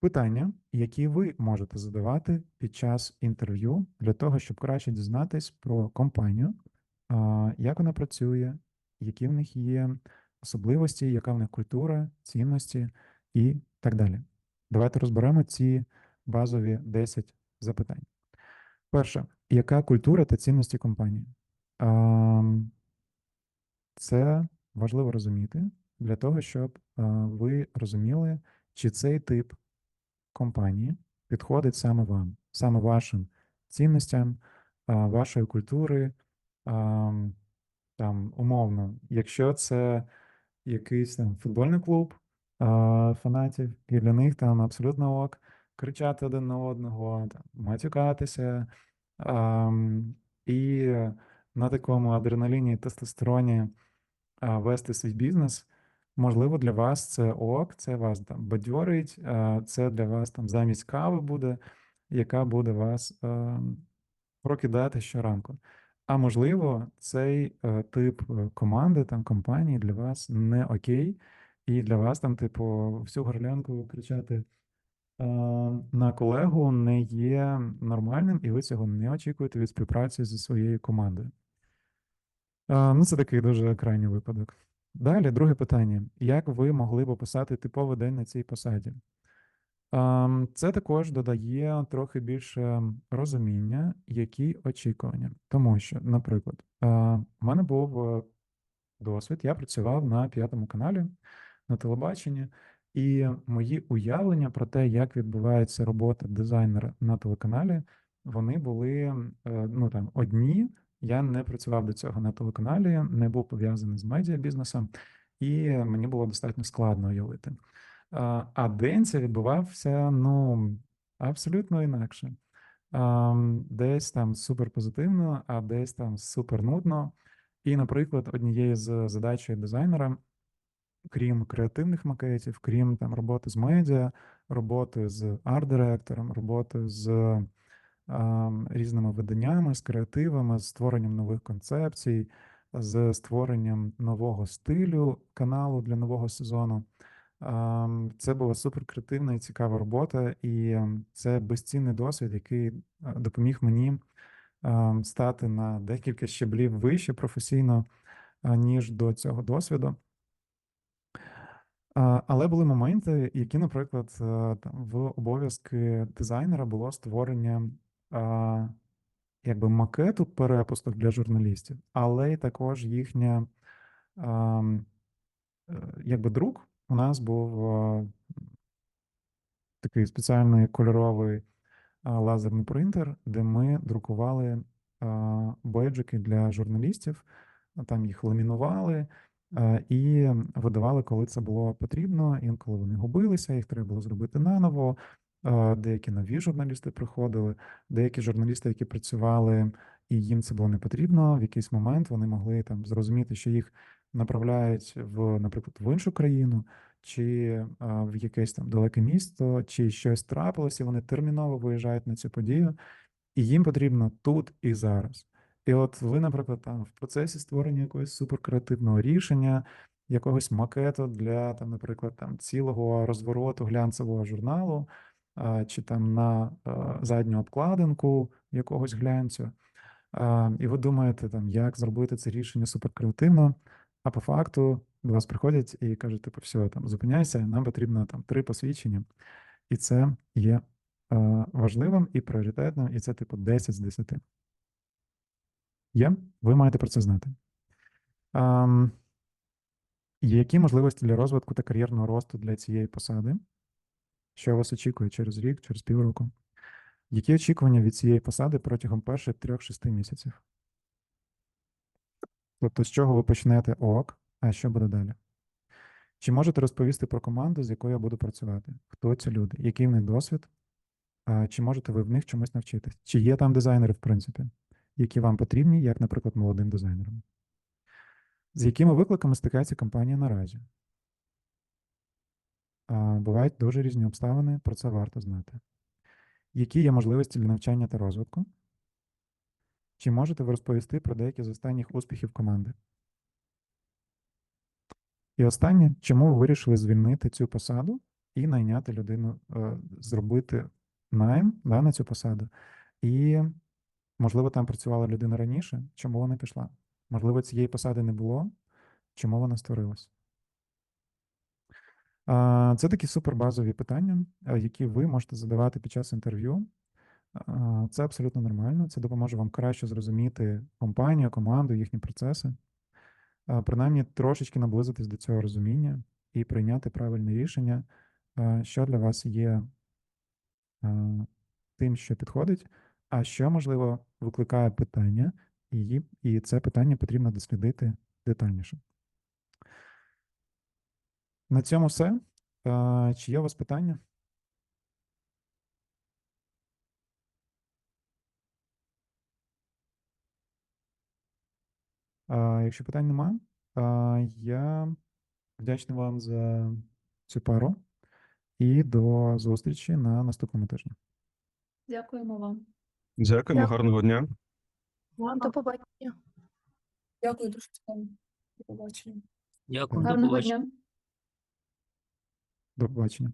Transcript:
Питання, які ви можете задавати під час інтерв'ю для того, щоб краще дізнатись про компанію, як вона працює, які в них є особливості, яка в них культура, цінності і так далі. Давайте розберемо ці базові 10 запитань. Перше, яка культура та цінності компанії? Це важливо розуміти для того, щоб ви розуміли, чи цей тип компанії підходить саме вам, саме вашим цінностям, вашої культури. Там, умовно, якщо це якийсь там футбольний клуб фанатів, і для них там абсолютно ок кричати один на одного, там, матюкатися. І на такому адреналіні і тестостероні вести свій бізнес. Можливо, для вас це ок, це вас там бадьорить, а, це для вас там замість кави буде, яка буде вас е, прокидати щоранку. А можливо, цей е, тип е, команди, там компанії для вас не окей, і для вас там, типу, всю горлянку кричати е, на колегу не є нормальним, і ви цього не очікуєте від співпраці зі своєю командою. Е, Ну, це такий дуже крайній випадок. Далі, друге питання: як ви могли б описати типовий день на цій посаді? Це також додає трохи більше розуміння, які очікування. Тому що, наприклад, а, в мене був е, досвід, я працював на п'ятому каналі на телебаченні, і мої уявлення про те, як відбувається робота дизайнера на телеканалі, вони були е, ну там одні. Я не працював до цього на телеканалі, не був пов'язаний з медіабізнесом, і мені було достатньо складно уявити. А день це відбувався ну абсолютно інакше. Десь там супер позитивно, а десь там супер нудно. І, наприклад, однією з задач дизайнера, крім креативних макетів, крім там роботи з медіа, роботи з арт-директором, роботи з різними виданнями, з креативами, з створенням нових концепцій, з створенням нового стилю каналу для нового сезону. Це була супер креативна і цікава робота, і це безцінний досвід, який допоміг мені стати на декілька щеблів вище професійно, ніж до цього досвіду. Але були моменти, які, наприклад, е, в обов'язки дизайнера було створення якби макету перепусток для журналістів, але й також їхня е, якби друк у нас був такий спеціальний кольоровий лазерний принтер, де ми друкували бейджики для журналістів, там їх ламінували і видавали, коли це було потрібно. Інколи вони губилися, їх треба було зробити наново. Деякі нові журналісти приходили, деякі журналісти, які працювали, і їм це було не потрібно. В якийсь момент вони могли там зрозуміти, що їх направляють в, наприклад, в іншу країну, чи в якесь там далеке місто, чи щось трапилося, і вони терміново виїжджають на цю подію, і їм потрібно тут і зараз. І от ви, наприклад, там в процесі створення якогось суперкреативного рішення, якогось макету для там, наприклад, там цілого розвороту глянцевого журналу, чи там на задню обкладинку якогось глянцю. І ви думаєте, там, як зробити це рішення суперкреативно, а по факту до вас приходять і кажуть, типу, все, там, зупиняйся, нам потрібно там три посвідчення. І це є важливим і пріоритетним, і це, типу, 10 з 10. Є? Ви маєте про це знати. Ем, які можливості для розвитку та кар'єрного росту для цієї посади? Що вас очікує через рік, через півроку? Які очікування від цієї посади протягом перших 3-6 місяців? Тобто, з чого ви почнете ок, а що буде далі? Чи можете розповісти про команду, з якою я буду працювати? Хто ці люди? Який в них досвід? Чи можете ви в них чомусь навчитись? Чи є там дизайнери, в принципі, які вам потрібні, як, наприклад, молодим дизайнерам? З якими викликами стикається компанія наразі? Бувають дуже різні обставини, про це варто знати. Які є можливості для навчання та розвитку? Чи можете ви розповісти про деякі з останніх успіхів команди? І останнє, чому ви вирішили звільнити цю посаду і найняти людину, е, зробити найм да, на цю посаду. І, можливо, там працювала людина раніше, чому вона пішла? Можливо, цієї посади не було, чому вона створилась? Це такі супербазові питання, які ви можете задавати під час інтерв'ю. Це абсолютно нормально. Це допоможе вам краще зрозуміти компанію, команду, їхні процеси, принаймні трошечки наблизитись до цього розуміння і прийняти правильне рішення, що для вас є тим, що підходить, а що, можливо, викликає питання, і це питання потрібно дослідити детальніше. На цьому все. Чи є у вас питання? Якщо питань нема, я вдячний вам за цю пару і до зустрічі на наступному тижні. Дякуємо вам. Дякуємо, Дякую. гарного дня. Вам До побачення. Дякую дуже цікаво. До побачення. Дякую, до Гарного побачення. дня. До побачення.